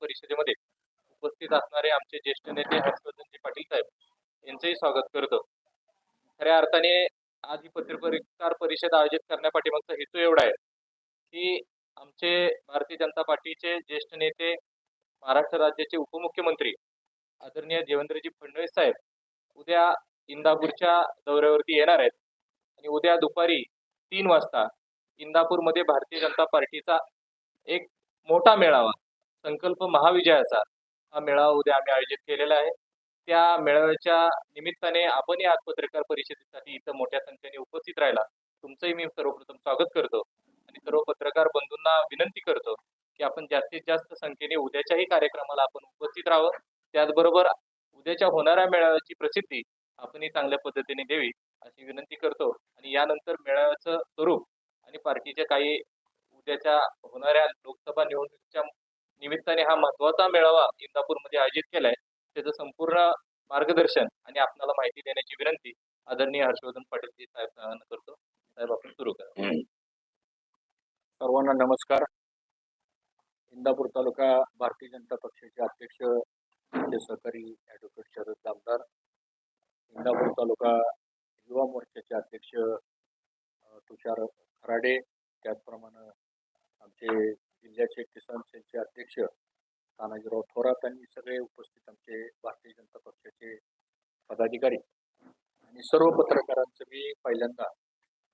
परिषदेमध्ये उपस्थित असणारे आमचे ज्येष्ठ नेते हर्षवर्धनजी पाटील साहेब यांचंही स्वागत करतो. खऱ्या अर्थाने आज ही पत्रकार परिषद आयोजित करण्यापाठीमागचा हेतू एवढा आहे की आमचे भारतीय जनता पार्टीचे ज्येष्ठ नेते महाराष्ट्र राज्याचे उपमुख्यमंत्री आदरणीय देवेंद्रजी फडणवीस साहेब उद्या इंदापूरच्या दौऱ्यावरती येणार आहेत आणि उद्या दुपारी तीन वाजता इंदापूरमध्ये भारतीय जनता पार्टीचा एक मोठा मेळावा संकल्प महाविजयाचा हा मेळावा उद्या आम्ही आयोजित केलेला आहे. त्या मेळाव्याच्या निमित्ताने आपणही आज पत्रकार परिषदेसाठी इथं मोठ्या संख्येने उपस्थित राहिला. तुमचंही मी सर्वप्रथम स्वागत करतो आणि सर्व पत्रकार बंधूंना विनंती करतो की आपण जास्तीत जास्त संख्येने उद्याच्याही कार्यक्रमाला आपण उपस्थित राहावं. त्याचबरोबर उद्याच्या होणाऱ्या मेळाव्याची प्रसिद्धी आपणही चांगल्या पद्धतीने द्यावी अशी विनंती करतो. आणि यानंतर मेळाव्याचं स्वरूप आणि पार्टीच्या काही उद्याच्या होणाऱ्या लोकसभा निवडणुकीच्या निमित्ताने हा महत्त्वाचा मेळावा इंदापूरमध्ये आयोजित केलाय. त्याचं संपूर्ण मार्गदर्शन आणि आपणाला माहिती देण्याची विनंती आदरणीय हर्षवर्धन पाटील जी साहेब करतो. साहेब आपण सुरू करा. सर्वांना नमस्कार. इंदापूर तालुका भारतीय जनता पक्षाचे अध्यक्ष आमचे सहकारी ॲडव्होकेट शरद दामदार इंदापूर तालुका युवा मोर्चाचे अध्यक्ष तुषार खराडे त्याचप्रमाणे आमचे जिल्ह्याचे किसान सेलचे अध्यक्ष तानाजीराव थोरात आणि सगळे उपस्थित आमचे भारतीय जनता पक्षाचे पदाधिकारी आणि सर्व पत्रकारांचं मी पहिल्यांदा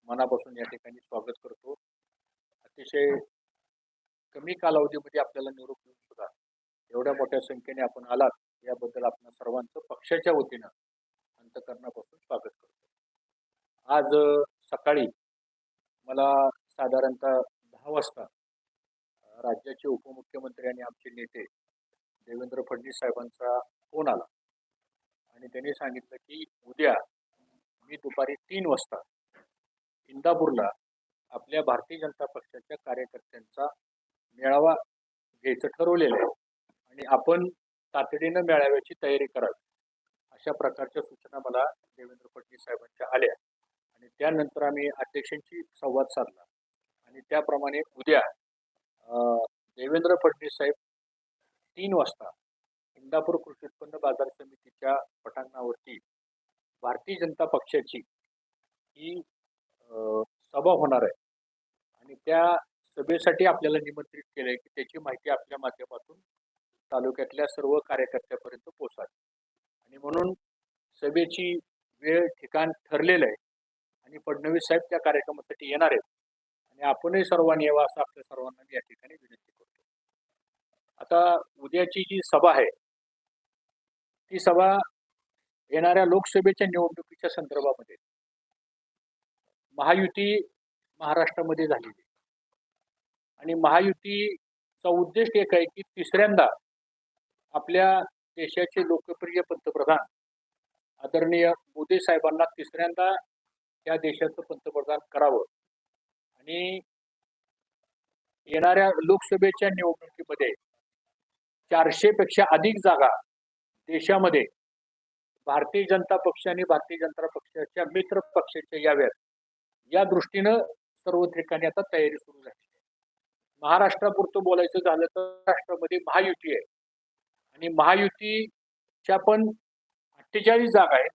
मनापासून या ठिकाणी स्वागत करतो. अतिशय कमी कालावधीमध्ये आपल्याला निरोप देऊन सुद्धा एवढ्या मोठ्या संख्येने आपण आलात याबद्दल आपण सर्वांचं पक्षाच्या वतीनं अंतकरणापासून स्वागत करतो. आज सकाळी मला साधारणतः दहा वाजता राज्याचे उपमुख्यमंत्री आणि आमचे नेते देवेंद्र फडणवीस साहेबांचा फोन आला. आणि त्यांनी सांगितलं की उद्या मी दुपारी तीन वाजता इंदापूरला आपल्या भारतीय जनता पक्षाच्या कार्यकर्त्यांचा मेळावा घ्यायचं ठरवलेलं आहे. आणि आपण तातडीनं मेळाव्याची तयारी करावी. अशा प्रकारच्या सूचना मला देवेंद्र फडणवीस साहेबांच्या आल्या. आणि त्यानंतर आम्ही अध्यक्षांशी संवाद साधला. आणि त्याप्रमाणे उद्या देवेंद्र फडणवीस साहेब तीन वाजता इंदापूर कृषी उत्पन्न बाजार समितीच्या पटांगणावरती भारतीय जनता पक्षाची ही सभा होणार आहे. आणि त्या सभेसाठी आपल्याला निमंत्रित केलं आहे की त्याची माहिती आपल्या माध्यमातून तालुक्यातल्या सर्व कार्यकर्त्यापर्यंत पोचावी आणि म्हणून सभेची वेळ ठिकाण ठरलेलं आहे. आणि फडणवीस साहेब त्या कार्यक्रमासाठी येणार आहेत. आणि आपणही सर्वांनी यावं असं आपल्या सर्वांना मी या ठिकाणी विनंती करतो. आता उद्याची जी सभा आहे ती सभा येणाऱ्या लोकसभेच्या निवडणुकीच्या संदर्भामध्ये महायुती महाराष्ट्रामध्ये झालेली आणि महायुतीचा उद्देश एक आहे की तिसऱ्यांदा आपल्या देशाचे लोकप्रिय पंतप्रधान आदरणीय मोदी साहेबांना तिसऱ्यांदा या देशाचं पंतप्रधान करावं. आणि येणाऱ्या लोकसभेच्या निवडणुकीमध्ये चारशे पेक्षा अधिक जागा देशामध्ये भारतीय जनता पक्ष आणि भारतीय जनता पक्षाच्या मित्र पक्षाच्या याव्यात. या दृष्टीनं सर्व ठिकाणी आता तयारी सुरू झाली महाराष्ट्रापुरतं बोलायचं झालं तर महाराष्ट्रामध्ये महायुती आहे. आणि महायुतीच्या पण अठ्ठेचाळीस जागा आहेत.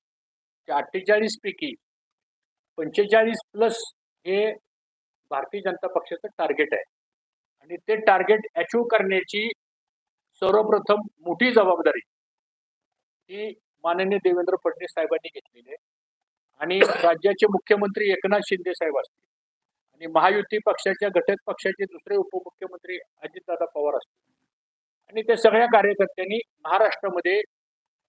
त्या अठ्ठेचाळीस पैकी पंचेचाळीस प्लस हे भारतीय जनता पक्षाचं टार्गेट आहे. आणि ते टार्गेट अचीव करण्याची सर्वप्रथम मोठी जबाबदारी ही माननीय देवेंद्र फडणवीस साहेबांनी घेतलेली आहे. आणि राज्याचे मुख्यमंत्री एकनाथ शिंदे साहेब असतील. आणि महायुती पक्षाच्या घटक पक्षाचे दुसरे उपमुख्यमंत्री अजितदादा पवार असतील. आणि त्या सगळ्या कार्यकर्त्यांनी महाराष्ट्रामध्ये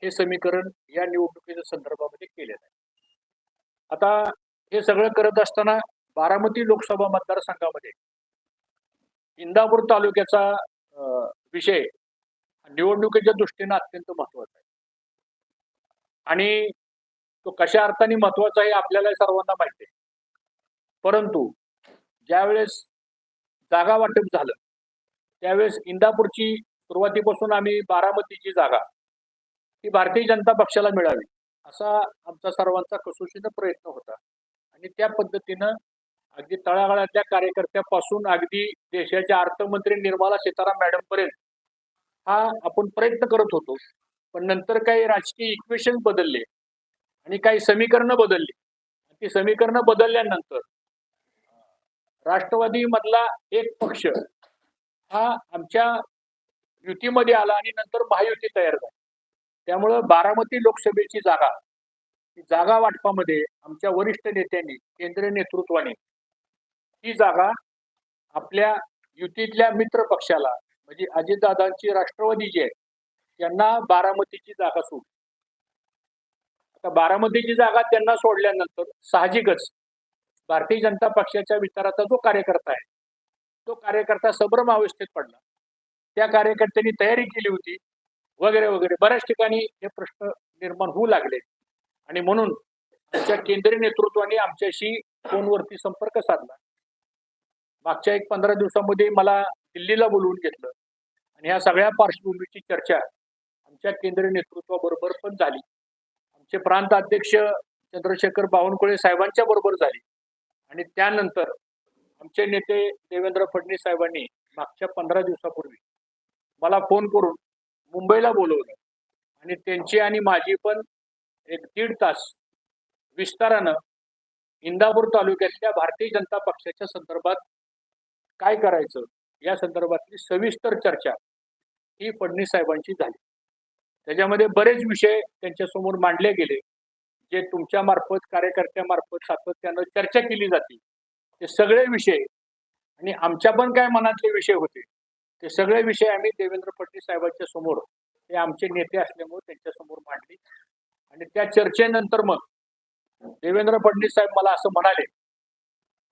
हे समीकरण या निवडणुकीच्या संदर्भामध्ये केलेलं आहे. आता हे सगळं करत असताना बारामती लोकसभा मतदारसंघामध्ये इंदापूर तालुक्याचा अं, विषय निवडणुकीच्या दृष्टीनं अत्यंत महत्त्वाचा आहे. आणि तो कशा अर्थाने महत्त्वाचा आहे आपल्याला सर्वांना माहिती आहे. परंतु ज्यावेळेस जागा वाटप झालं त्यावेळेस इंदापूरची सुरुवातीपासून आम्ही बारामतीची जागा ही भारतीय जनता पक्षाला मिळावी असा आमचा सर्वांचा कसोशीनं प्रयत्न होता. आणि त्या पद्धतीनं अगदी तळागाळातल्या कार्यकर्त्यापासून अगदी देशाच्या अर्थमंत्री निर्मला सीताराम मॅडम पर्यंत हा आपण प्रयत्न करत होतो. पण नंतर काही राजकीय इक्वेशन बदलले आणि काही समीकरणं बदलली. ती समीकरणं बदलल्यानंतर राष्ट्रवादी मधला एक पक्ष हा आमच्या युतीमध्ये आला आणि नंतर महायुती तयार झाली. त्यामुळं बारामती लोकसभेची जागा जागा वाटपामध्ये आमच्या वरिष्ठ नेत्यांनी केंद्रीय नेतृत्वाने ही जागा आपल्या युतीतल्या मित्र पक्षाला म्हणजे अजितदादांची राष्ट्रवादी जी आहे त्यांना बारामतीची जागा सोडली आता बारामतीची जागा त्यांना सोडल्यानंतर साहजिकच भारतीय जनता पक्षाच्या विचाराचा जो कार्यकर्ता आहे तो कार्यकर्ता सब्रम अवस्थेत पडला. त्या कार्यकर्त्यांनी तयारी केली होती वगैरे वगैरे. बऱ्याच ठिकाणी हे प्रश्न निर्माण होऊ लागले. आणि म्हणून आमच्या केंद्रीय नेतृत्वाने आमच्याशी फोनवरती संपर्क साधला. मागच्या एक पंधरा दिवसामध्ये मला दिल्लीला बोलवून घेतलं. आणि ह्या सगळ्या पार्श्वभूमीची चर्चा आमच्या केंद्रीय नेतृत्वाबरोबर पण झाली. आमचे प्रांत अध्यक्ष चंद्रशेखर बावनकुळे साहेबांच्या बरोबर झाली. आणि त्यानंतर आमचे नेते देवेंद्र फडणवीस साहेबांनी मागच्या पंधरा दिवसापूर्वी मला फोन करून मुंबईला बोलवलं. आणि त्यांची आणि माझी पण एक दीड तास विस्तारानं इंदापूर तालुक्यातल्या भारतीय जनता पक्षाच्या संदर्भात काय करायचं? या संदर्भातली सविस्तर चर्चा ही फडणवीस साहेबांची झाली. त्याच्यामध्ये बरेच विषय त्यांच्यासमोर मांडले गेले जे तुमच्या मार्फत कार्यकर्त्यामार्फत सातत्यानं चर्चा केली जाते. ते सगळे विषय आणि आमच्या पण काय मनातले विषय होते ते सगळे विषय आम्ही देवेंद्र फडणवीस साहेबांच्या समोर ते आमचे नेते असल्यामुळे त्यांच्यासमोर मांडले. आणि त्या चर्चेनंतर मग देवेंद्र फडणवीस साहेब मला असं म्हणाले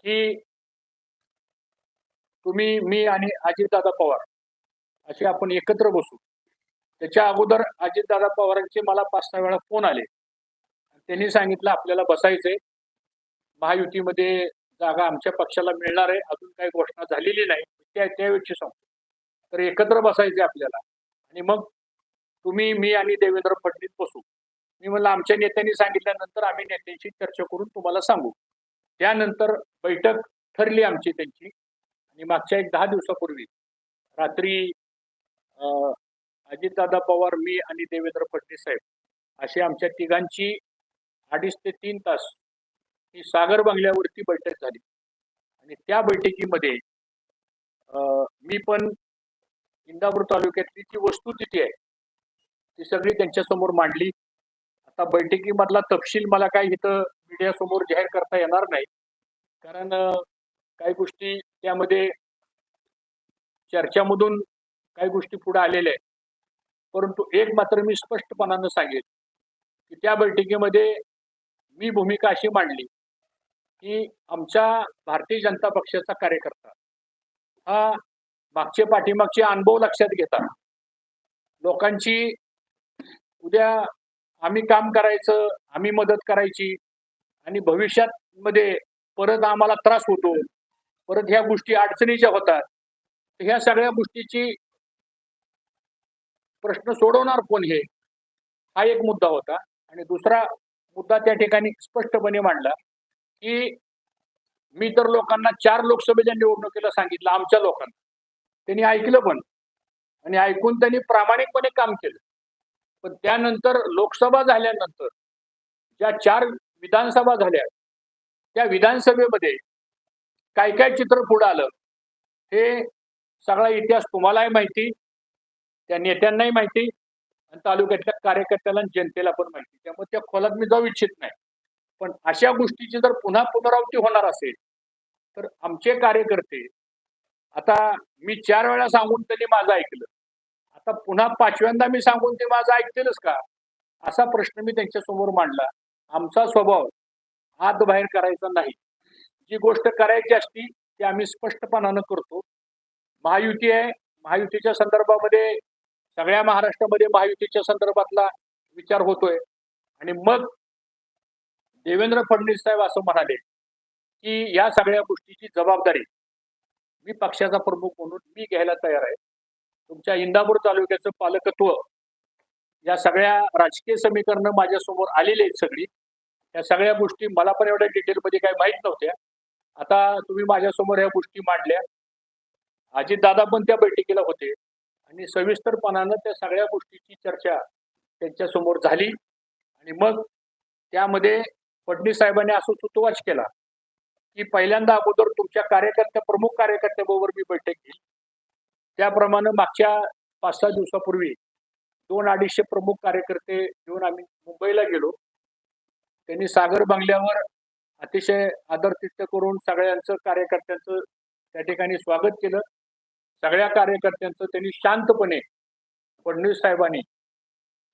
की तुम्ही मी आणि अजितदादा पवार असे आपण एकत्र बसू. त्याच्या अगोदर अजितदादा पवारांचे मला पाच सहा वेळा फोन आले. त्यांनी सांगितलं आपल्याला बसायचंय. महायुतीमध्ये जागा आमच्या पक्षाला मिळणार आहे. अजून काही घोषणा झालेली नाही. त्या त्यावेळची सांगतो. तर एकत्र बसायचे आपल्याला. आणि मग तुम्ही मी आणि देवेंद्र फडणवीस बसू. मी म्हणलं आमच्या नेत्यांनी सांगितल्यानंतर आम्ही नेत्यांशी चर्चा करून तुम्हाला सांगू. त्यानंतर बैठक ठरली आमची त्यांची. आणि मागच्या एक दहा दिवसापूर्वी रात्री अजितदादा पवार मी आणि देवेंद्र फडणवीस साहेब अशी आमच्या तिघांची अडीच ते तीन तास ही सागर बंगल्यावरती बैठक झाली. आणि त्या बैठकीमध्ये मी पण इंदापूर तालुक्यातली जी वस्तुस्थिती आहे ती सगळी त्यांच्यासमोर मांडली. आता बैठकीमधला तपशील मला काय इथं मीडियासमोर जाहीर करता येणार नाही. कारण काही गोष्टी त्यामध्ये चर्चामधून काही गोष्टी पुढे आलेल्या आहेत. परंतु एक मात्र मी स्पष्टपणानं सांगेल की त्या बैठकीमध्ये मी भूमिका अशी मांडली की आमच्या भारतीय जनता पक्षाचा कार्यकर्ता हा मागचे पाठीमागचे अनुभव लक्षात घेता लोकांची उद्या आम्ही काम करायचं आम्ही मदत करायची आणि भविष्यात मध्ये परत आम्हाला त्रास होतो परत ह्या गोष्टी अडचणीच्या होतात. ह्या सगळ्या गोष्टीची प्रश्न सोडवणार कोण हे? हा एक मुद्दा होता. आणि दुसरा मुद्दा त्या ठिकाणी स्पष्टपणे मांडला की मी तर लोकांना चार लोकसभेच्या निवडणुकीला सांगितलं आमच्या लोकांना. त्यांनी ऐकलं पण. आणि ऐकून त्यांनी प्रामाणिकपणे काम केलं. पण त्यानंतर लोकसभा झाल्यानंतर ज्या चार विधानसभा झाल्या त्या विधानसभेमध्ये काय काय चित्र पुढं आलं? हे सगळा इतिहास तुम्हालाही माहिती त्या नेत्यांनाही माहिती आणि तालुक्यातल्या कार्यकर्त्याला आणि जनतेला पण माहिती. त्यामुळे त्या खोलात मी जाऊ इच्छित नाही. पण अशा गोष्टीची जर पुन्हा पुनरावृत्ती होणार असेल तर आमचे कार्यकर्ते आता मी चार वेळा सांगून त्यांनी माझं ऐकलं. आता पुन्हा पाचव्यांदा मी सांगून ते माझं ऐकतीलच का? असा प्रश्न मी त्यांच्यासमोर मांडला. आमचा स्वभाव हात बाहेर करायचा नाही. जी गोष्ट करायची असती ती आम्ही स्पष्टपणानं करतो. महायुती आहे. महायुतीच्या संदर्भामध्ये सगळ्या महाराष्ट्रामध्ये महायुतीच्या संदर्भातला विचार होतोय. आणि मग देवेंद्र फडणवीस साहेब असं म्हणाले की या सगळ्या गोष्टीची जबाबदारी मी पक्षाचा प्रमुख म्हणून मी घ्यायला तयार आहे. तुमच्या इंदापूर तालुक्याचं पालकत्व या सगळ्या राजकीय समीकरणं माझ्यासमोर आलेली आहेत सगळी. या सगळ्या गोष्टी मला पण एवढ्या डिटेलमध्ये काही माहीत नव्हत्या. आता तुम्ही माझ्यासमोर ह्या गोष्टी मांडल्या. अजितदादा पण त्या बैठकीला होते. आणि सविस्तरपणानं त्या सगळ्या गोष्टीची चर्चा त्यांच्यासमोर झाली. आणि मग त्यामध्ये फडणवीस साहेबांनी असं सुतोवाच केला. की पहिल्यांदा अगोदर तुमच्या कार्यकर्त्या प्रमुख कार्यकर्त्याबरोबर मी बैठक घेईल. त्याप्रमाणे मागच्या पाच सहा दिवसापूर्वी दोन अडीचशे प्रमुख कार्यकर्ते घेऊन आम्ही मुंबईला गेलो. त्यांनी सागर बंगल्यावर अतिशय आदरातिथ्य करून सगळ्यांचं कार्यकर्त्यांचं त्या ठिकाणी स्वागत केलं. सगळ्या कार्यकर्त्यांचं त्यांनी शांतपणे फडणवीस साहेबांनी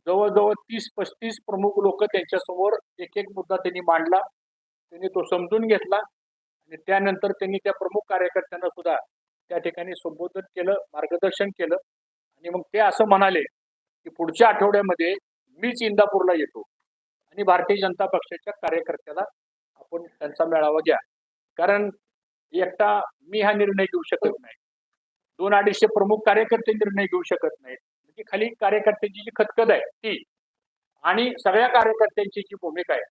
जवळजवळ तीस पस्तीस प्रमुख लोक त्यांच्यासमोर एक एक मुद्दा त्यांनी मांडला. त्यांनी तो समजून घेतला आणि त्यानंतर त्यांनी त्या प्रमुख कार्यकर्त्यांना सुद्धा त्या ठिकाणी संबोधन केलं मार्गदर्शन केलं. आणि मग ते असं म्हणाले की पुढच्या आठवड्यामध्ये मीच इंदापूरला येतो आणि भारतीय जनता पक्षाच्या कार्यकर्त्याला आपण त्यांचा मेळावा घ्या. कारण एकटा मी हा निर्णय घेऊ शकत नाही. दोन अडीचशे प्रमुख कार्यकर्ते निर्णय घेऊ शकत नाहीत. म्हणजे खाली कार्यकर्त्यांची जी खतखत आहे ती. आणि सगळ्या कार्यकर्त्यांची जी भूमिका आहे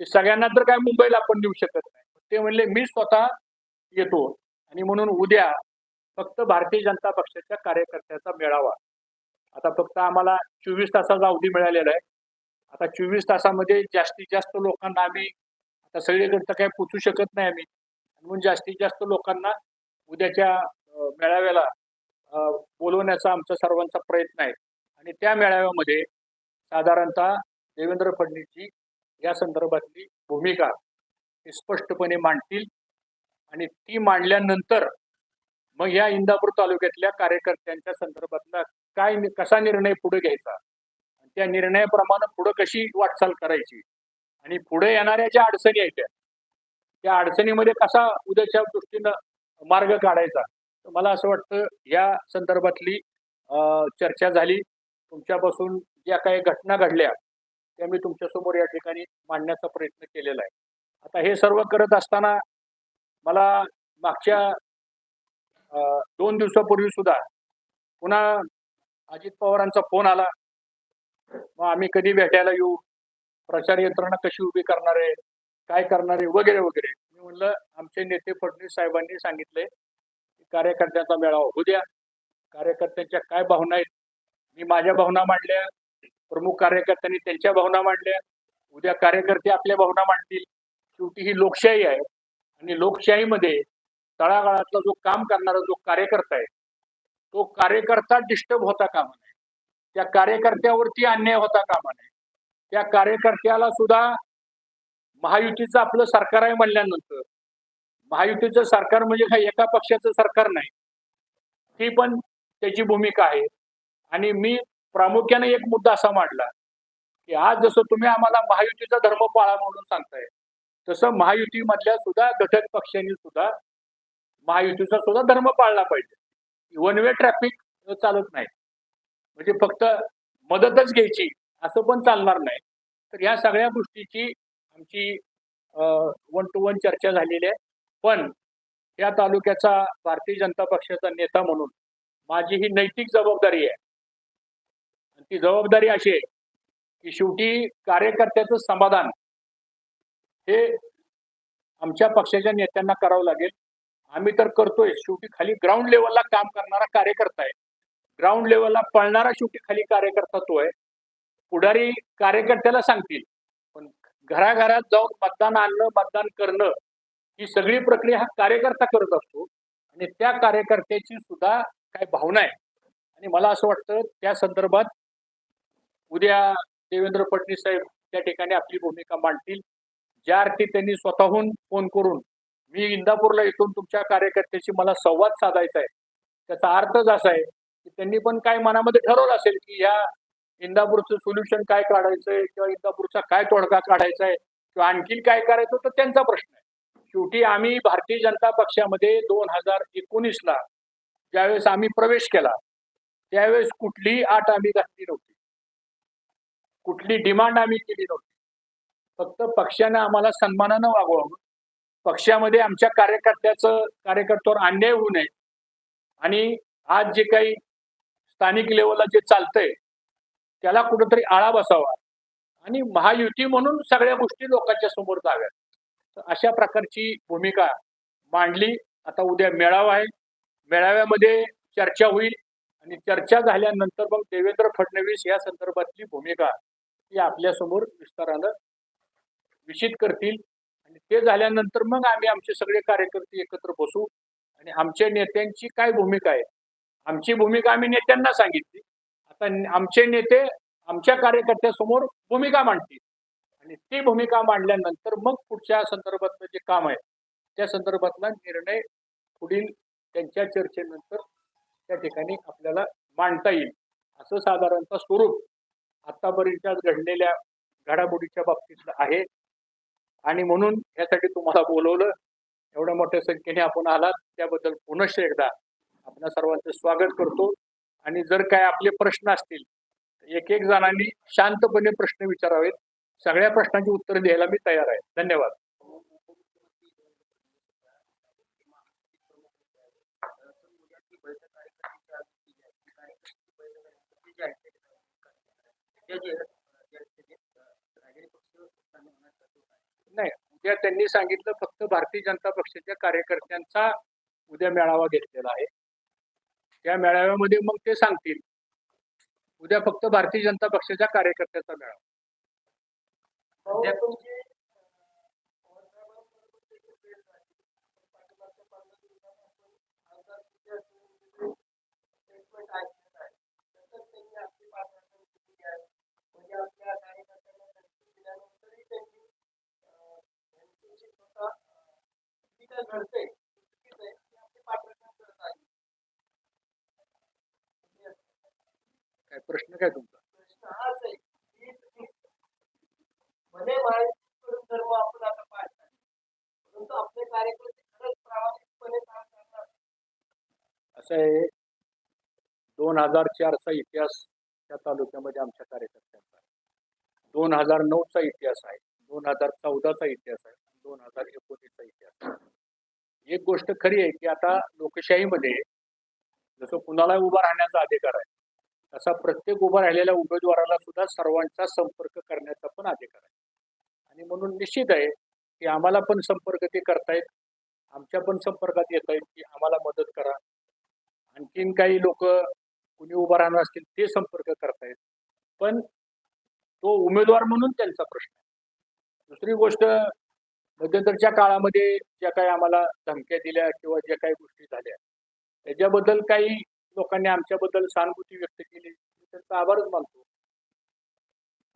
ती सगळ्यांना तर काय मुंबईला आपण देऊ शकत नाही. ते म्हणले मी स्वतः येतो आणि म्हणून उद्या फक्त भारतीय जनता पक्षाच्या कार्यकर्त्याचा मेळावा. आता फक्त आम्हाला चोवीस तासाचा अवधी मिळालेला आहे. आता चोवीस तासामध्ये जास्तीत जास्त लोकांना आम्ही आता सगळीकडचं काय काही पोचू शकत नाही आम्ही. म्हणून जास्तीत जास्त लोकांना उद्याच्या मेळाव्याला बोलवण्याचा आमचा सर्वांचा प्रयत्न आहे. आणि त्या मेळाव्यामध्ये साधारणतः देवेंद्र फडणवीसची या संदर्भातली भूमिका हे स्पष्टपणे मांडतील. आणि ती मांडल्यानंतर मग या इंदापूर तालुक्यातल्या कार्यकर्त्यांच्या संदर्भातला काय कसा निर्णय पुढे घ्यायचा? त्या निर्णयाप्रमाणे पुढे कशी वाटचाल करायची? आणि पुढे येणाऱ्या ज्या अडचणी आहेत त्या, अडचणीमध्ये कसा उद्याच्या दृष्टीनं मार्ग काढायचा? मला असं वाटतं या संदर्भातली अं, चर्चा झाली. तुमच्यापासून ज्या काही घटना घडल्या त्या मी तुमच्यासमोर या ठिकाणी मांडण्याचा प्रयत्न केलेला आहे. आता हे सर्व करत असताना मला मागच्या दोन दिवसापूर्वी सुद्धा पुन्हा अजित पवारांचा फोन आला. मग आम्ही कधी भेटायला येऊ? प्रचार यंत्रणा कशी उभी करणार आहे काय करणार आहे वगैरे वगैरे. मी म्हणलं आमचे नेते फडणवीस साहेबांनी सांगितले की कार्यकर्त्यांचा मेळावा होऊ द्या. कार्यकर्त्यांच्या काय भावना आहेत? मी माझ्या भावना मांडल्या. प्रमुख कार्यकर्त्यांनी त्यांच्या भावना मांडल्या. उद्या कार्यकर्ते आपल्या भावना मांडतील. शेवटी ही लोकशाही आहे. आणि लोकशाहीमध्ये तळागाळातला जो काम करणारा जो कार्यकर्ता आहे तो कार्यकर्ता डिस्टर्ब होता कामा नये. त्या कार्यकर्त्यावरती अन्याय होता कामा नये. त्या कार्यकर्त्याला सुद्धा महायुतीचं आपलं सरकार आहे म्हणल्यानंतर. महायुतीचं सरकार म्हणजे काही एका पक्षाचं सरकार नाही. ही पण त्याची भूमिका आहे. आणि मी प्रामुख्याने एक मुद्दा असा मांडला की आज जसं तुम्ही आम्हाला महायुतीचा धर्म पाळा म्हणून सांगताय तसं महायुतीमधल्या सुद्धा घटक पक्षांनी सुद्धा महायुतीचा सुद्धा धर्म पाळला पाहिजे. वन वे ट्रॅफिक चालत नाही. म्हणजे फक्त मदतच घ्यायची. असं पण चालणार नाही. तर ह्या सगळ्या गोष्टीची आमची वन टू वन चर्चा झालेली आहे. पण या तालुक्याचा भारतीय जनता पक्षाचा नेता म्हणून माझी ही नैतिक जबाबदारी आहे. आणि ती जबाबदारी अशी आहे की शेवटी कार्यकर्त्याचं समाधान हे आमच्या पक्षाच्या नेत्यांना करावं लागेल. आम्ही तर करतोय. शेवटी खाली ग्राउंड लेवलला काम करणारा कार्यकर्ता आहे. ग्राउंड लेवलला पळणारा शेवटी खाली कार्यकर्ता तो आहे. पुढारी कार्यकर्त्याला सांगतील. पण घराघरात जाऊन मतदान आणणं मतदान करणं ही सगळी प्रक्रिया हा कार्यकर्ता करत असतो. आणि त्या कार्यकर्त्याची सुद्धा काय भावना आहे. आणि मला असं वाटतं त्या संदर्भात उद्या देवेंद्र फडणवीस साहेब त्या ठिकाणी आपली भूमिका मांडतील. ज्या अर्थी त्यांनी स्वतःहून फोन करून मी इंदापूरला येथून तुमच्या कार्यकर्त्याशी मला संवाद साधायचा आहे. त्याचा अर्थच असा आहे की त्यांनी पण काय मनामध्ये ठरवलं असेल की ह्या इंदापूरचं सोल्युशन काय काढायचंय किंवा इंदापूरचा काय तोडगा काढायचा आहे किंवा आणखीन काय करायचं तर त्यांचा प्रश्न आहे. शेवटी आम्ही भारतीय जनता पक्षामध्ये दोन हजार एकोणीसला ज्यावेळेस आम्ही प्रवेश केला त्यावेळेस कुठलीही आट आम्ही घातली नव्हती. कुठली डिमांड आम्ही केली नव्हती. फक्त पक्षानं आम्हाला सन्मानानं वागवावं. पक्षामध्ये आमच्या कार्यकर्त्याचं कार्यकर्त्यावर अन्याय होऊ नये. आणि आज जे काही स्थानिक लेवलला जे चालतंय त्याला कुठंतरी आळा बसावा. आणि महायुती म्हणून सगळ्या गोष्टी लोकांच्या समोर जाव्यात. तर अशा प्रकारची भूमिका मांडली. आता उद्या मेळावा आहे. मेळाव्यामध्ये चर्चा होईल. आणि चर्चा झाल्यानंतर मग देवेंद्र फडणवीस या संदर्भातली भूमिका ही आपल्यासमोर विस्तारानं विषित करतील. आणि ते झाल्यानंतर मग आम्ही आमचे सगळे कार्यकर्ते एकत्र बसू. आणि आमच्या नेत्यांची काय भूमिका आहे? आमची भूमिका आम्ही नेत्यांना सांगितली. आमचे नेते आमच्या कार्यकर्त्यासमोर भूमिका मांडतील. आणि ती भूमिका मांडल्यानंतर मग पुढच्या संदर्भातलं जे काम आहे त्या संदर्भातला निर्णय पुढील त्यांच्या चर्चेनंतर त्या ठिकाणी आपल्याला मांडता येईल. असं साधारणतः स्वरूप आतापर्यंत घडलेल्या घडामोडीच्या बाबतीतलं आहे. आणि म्हणून यासाठी तुम्हाला बोलवलं एवढ्या मोठ्या संख्येने आपण आलात त्याबद्दल पुनश्च एकदा आपल्या सर्वांचं स्वागत करतो. आणि जर काय आपले प्रश्न असतील एक एक जणांनी शांतपणे प्रश्न विचारावेत. सगळ्या प्रश्नांची उत्तर द्यायला मी तयार आहे. धन्यवाद. नाही उद्या त्यांनी सांगितलं फक्त भारतीय जनता पक्षाच्या कार्यकर्त्यांचा उद्या मेळावा घेतलेला आहे. या मेळाव्यामध्ये मग ते सांगतील. उद्या फक्त भारतीय जनता पक्षाच्या कार्यकर्त्याचा मेळावा. काय प्रश्न काय तुमचा? असं आहे दोन हजार चारचा इतिहास त्या तालुक्यामध्ये आमच्या कार्यकर्त्यांचा दोन हजार नऊचा इतिहास आहे दोन हजार चौदाचा इतिहास आहे दोन हजार एकोणीसचा इतिहास आहे. एक गोष्ट खरी आहे की आता लोकशाहीमध्ये जसं कुणाला उभा राहण्याचा अधिकार आहे तसा प्रत्येक उभा राहिलेल्या उमेदवाराला सुद्धा सर्वांचा संपर्क करण्याचा पण अधिकार आहे. आणि म्हणून निश्चित आहे की आम्हाला पण संपर्क ते करतायत आमच्या पण संपर्कात येत आहेत की आम्हाला मदत करा. आणखीन काही लोक कुणी उभा राहणार असतील ते संपर्क करतायत. पण तो उमेदवार म्हणून त्यांचा प्रश्न आहे. दुसरी गोष्ट मध्यंतरच्या काळामध्ये ज्या काही आम्हाला धमक्या दिल्या किंवा ज्या काही गोष्टी झाल्या त्याच्याबद्दल काही लोकांनी आमच्याबद्दल सहानुभूती व्यक्त केली आभारच मानतो.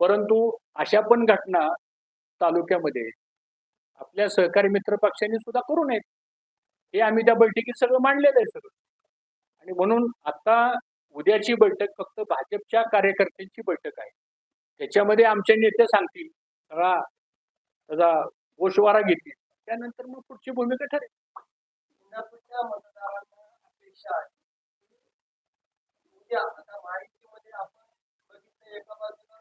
परंतु अशा पण घटना तालुक्यामध्ये आपल्या सहकारी मित्र पक्षांनी सुद्धा करू नयेत. हे आम्ही त्या बैठकीत सगळं मांडलेलं आहे सगळं. आणि म्हणून आता उद्याची बैठक फक्त भाजपच्या कार्यकर्त्यांची बैठक आहे. त्याच्यामध्ये आमचे नेते सांगतील सगळा त्याचा गोषवारा घेतील. त्यानंतर मग पुढची भूमिका ठरेल. मतदारांना अपेक्षा आहे उद्या आता माहितीमध्ये आपण बघितलं एका बाजूला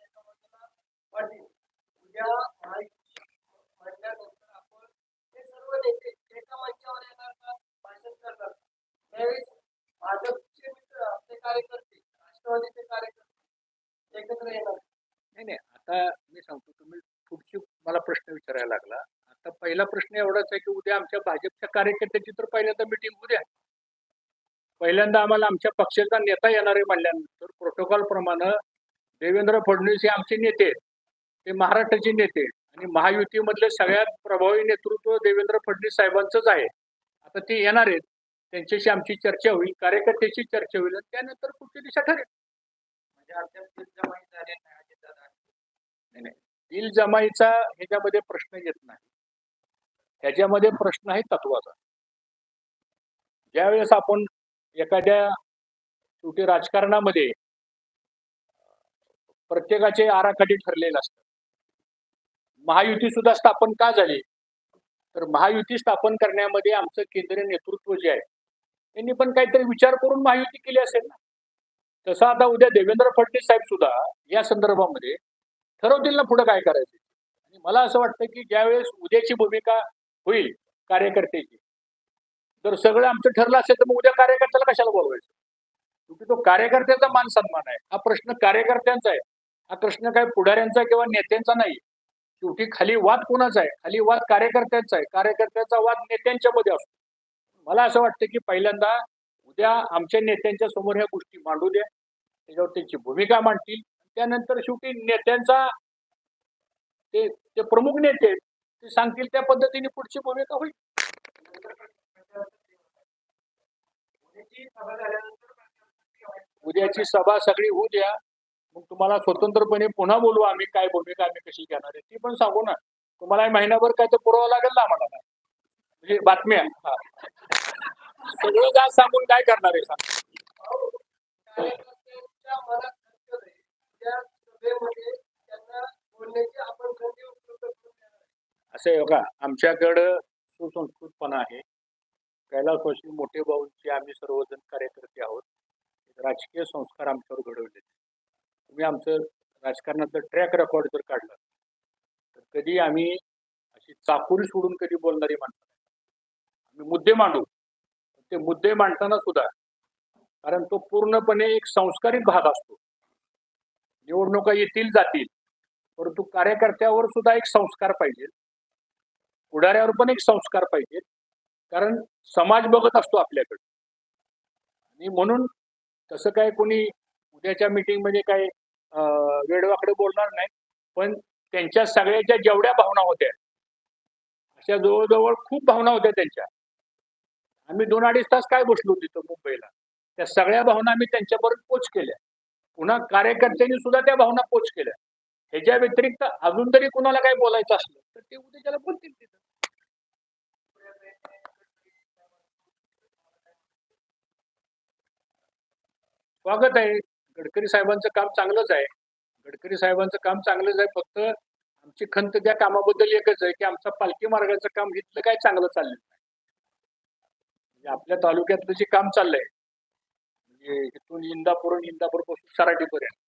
एका बाजूला पाटील उद्या म्हटल्यानंतर आपण हे सर्व नेते एका मंचावर येणार का भाषण करणार त्यावेळेस भाजपचे मित्र आपले कार्यकर्ते राष्ट्रवादीचे कार्यकर्ते एकत्र येणार नाही नाही आता मी सांगतो तुम्ही पुढची मला प्रश्न विचारायला लागला. आता पहिला प्रश्न एवढाच आहे की उद्या आमच्या भाजपच्या कार्यकर्त्याची तर पहिल्यांदा मिटिंग उद्या पहिल्यांदा आम्हाला आमच्या पक्षाचा नेता येणार आहे म्हणल्यानंतर. प्रोटोकॉल प्रमाणे देवेंद्र फडणवीस हे आमचे नेते आहेत. ते महाराष्ट्राचे नेते आणि महायुतीमधले सगळ्यात प्रभावी नेतृत्व देवेंद्र फडणवीस साहेबांचंच आहे. आता ते येणार आहेत. त्यांच्याशी आमची चर्चा होईल. कार्यकर्त्याची चर्चा होईल. आणि त्यानंतर पुढची दिशा ठरेल. म्हणजे अजितदादा. दिल जमाईचा ह्याच्यामध्ये प्रश्न येत नाही. ह्याच्यामध्ये प्रश्न आहे तत्वाचा. ज्यावेळेस आपण एखाद्या शेवटी राजकारणामध्ये प्रत्येकाचे आराखडे ठरलेले असतात. महायुती सुद्धा स्थापन का झाली? तर महायुती स्थापन करण्यामध्ये आमचं केंद्रीय नेतृत्व जे आहे त्यांनी पण काहीतरी विचार करून महायुती केली असेल ना? तसं आता उद्या देवेंद्र फडणवीस साहेब सुद्धा या संदर्भामध्ये ठरवतील ना पुढे काय करायचं? आणि मला असं वाटतं की ज्यावेळेस उद्याची भूमिका होईल कार्यकर्त्याची जर सगळं आमचं ठरलं असेल तर मग उद्या कार्यकर्त्याला कशाला बोलवायचं? तो कार्यकर्त्याचा मान सन्मान आहे. हा प्रश्न कार्यकर्त्यांचा आहे. हा प्रश्न काय पुढाऱ्यांचा किंवा नेत्यांचा नाही. शेवटी खाली वाद कोणाचा आहे? खाली वाद कार्यकर्त्यांचा आहे. कार्यकर्त्याचा वाद नेत्यांच्या मध्ये असतो. मला असं वाटतं की पहिल्यांदा उद्या आमच्या नेत्यांच्या समोर ह्या गोष्टी मांडू द्या. त्याच्यावर त्यांची भूमिका मांडतील. त्यानंतर शेवटी नेत्यांचा ते ते प्रमुख नेते आहेत, ते सांगतील त्या पद्धतीने पुढची भूमिका होईल. उद्याची सभा सगळी होऊ द्या. मग तुम्हाला स्वतंत्रपणे पुन्हा बोलू आम्ही काय भूमिका आम्ही कशी घेणार आहे ती पण सांगू ना. तुम्हाला महिनाभर काय तर पुरावा लागेल ना आम्हाला. म्हणजे बातम्या. सगळं जा सांगून काय करणार आहे सांग. असं आहे बघा आमच्याकडं सुसंस्कृतपणा आहे. कैलासवासी मोठे भाऊंचे आम्ही सर्वजण कार्यकर्ते आहोत. राजकीय संस्कार आमच्यावर घडवले तुम्ही आमचं राजकारणाचं ट्रॅक रेकॉर्ड जर काढलं तर कधी आम्ही अशी चाकोरी सोडून कधी बोलणारी माणसं आम्ही मुद्दे मांडू. ते मुद्दे मांडताना सुद्धा कारण तो पूर्णपणे एक संस्कारिक भाग असतो. निवडणुका येतील जातील परंतु कार्यकर्त्यावर सुद्धा एक संस्कार पाहिजे. पुढाऱ्यावर पण एक संस्कार पाहिजे कारण समाज बघत असतो आपल्याकडे. आणि म्हणून तसं काय कोणी उद्याच्या मीटिंगमध्ये काय वेडवाकडे बोलणार नाही पण त्यांच्या सगळ्याच्या जेवढ्या भावना होत्या अशा जवळजवळ खूप भावना होत्या त्यांच्या. आम्ही दोन अडीच तास काय बसलो तिथं मुंबईला? त्या सगळ्या भावना आम्ही त्यांच्यापर्यंत पोच केल्या. पुन्हा कार्यकर्त्यांनी सुद्धा त्या भावना पोच केल्या. ह्याच्या व्यतिरिक्त अजून तरी कुणाला काय बोलायचं असलं तर ते उद्या त्याला बोलतील तिथं. स्वागत आहे. गडकरी साहेबांचं काम चांगलंच आहे. गडकरी साहेबांचं काम चांगलंच आहे. फक्त आमची खंत त्या कामाबद्दल एकच आहे की आमचा पालखी मार्गाचं काम इथलं काय चांगलं चाललेलं नाही म्हणजे आपल्या तालुक्यातलं जे काम चाललंय म्हणजे इथून इंदापूर इंदापूरपासून सराटीपर्यंत.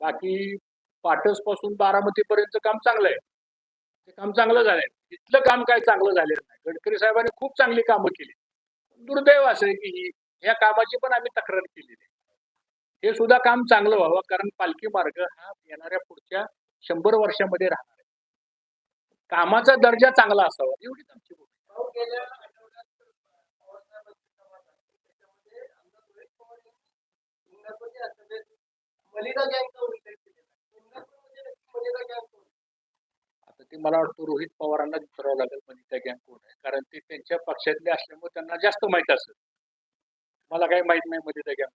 बाकी पाटसपासून बारामती पर्यंत काम चांगलं आहे. ते काम चांगलं झालंय. इथलं काम काय चांगलं झालेलं नाही. गडकरी साहेबांनी खूप चांगली कामं केली. दुर्दैव असं आहे की ह्या कामाची पण आम्ही तक्रार केलेली आहे. हे सुद्धा काम चांगलं व्हावं कारण पालखी मार्ग हा येणाऱ्या पुढच्या शंभर वर्षामध्ये राहणार आहे. कामाचा दर्जा चांगला असावा एवढीच आमची कोण आता ते मला वाटतं रोहित पवारांना विचारावं लागेल त्या गँग कोण आहे कारण ते त्यांच्या पक्षातले असल्यामुळे त्यांना जास्त माहीत असेल. मला काही माहीत नाही त्या गँग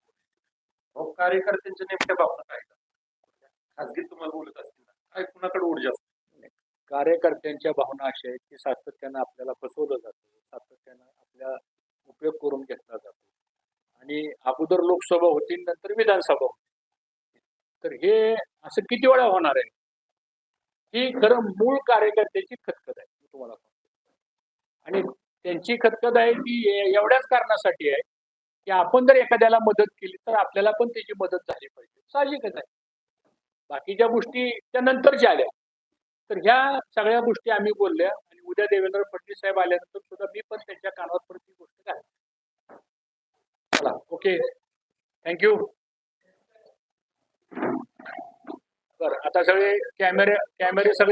मग कार्यकर्त्यांच्या नेमक्या भावना काय खासगी तुम्हाला बोलत असतील काय कुणाकडे ऊर्जा असते? कार्यकर्त्यांच्या भावना अशा आहेत की सातत्यानं आपल्याला फसवलं जातं सातत्यानं आपल्या उपयोग करून घेतला जातो. आणि अगोदर लोकसभा होती नंतर विधानसभा होती. तर हे असं किती वेळा होणार आहे? ही खरं मूळ कार्यकर्त्याची खतखत आहे मी तुम्हाला आणि त्यांची खतखत आहे ती एवढ्याच कारणासाठी आहे की आपण जर एखाद्याला मदत केली तर आपल्याला पण त्याची मदत झाली पाहिजे. साहजिकच आहे. बाकीच्या गोष्टी त्या नंतरच्या आल्या. तर ह्या सगळ्या गोष्टी आम्ही बोलल्या आणि उद्या देवेंद्र फडणवीस साहेब आल्यानंतर सुद्धा मी पण त्यांच्या कानावर पण ती गोष्ट घाल चला ओके. थँक्यू बरं आता सगळे कॅमेरे कॅमेरे सगळे